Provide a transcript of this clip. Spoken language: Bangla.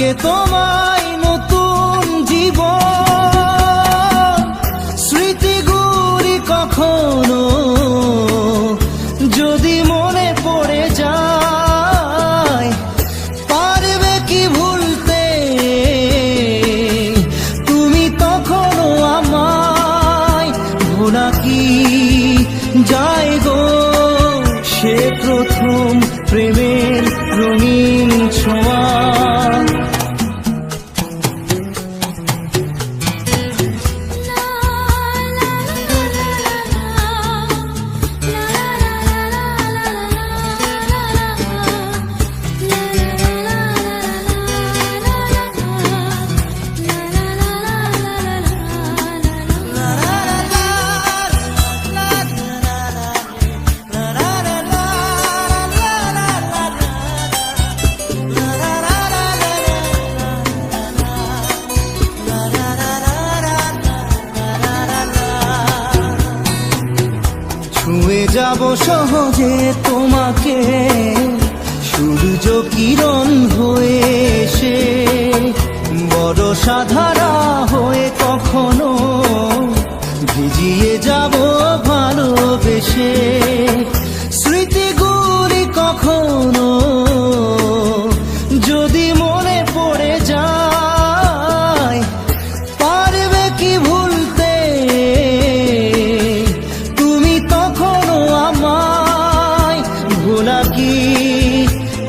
ডাকে তোমায় নতুন জীবন। স্মৃতিগুলি কখনো যদি মনে পড়ে যায়, পারবে কি ভুলতে? তুমি তখনো আমায় ভোলা কি যায় গো? সে প্রথম প্রেমের যাব সহজে তোমাকে। সূর্য কিরণ হয়ে এসে বড় সাধারা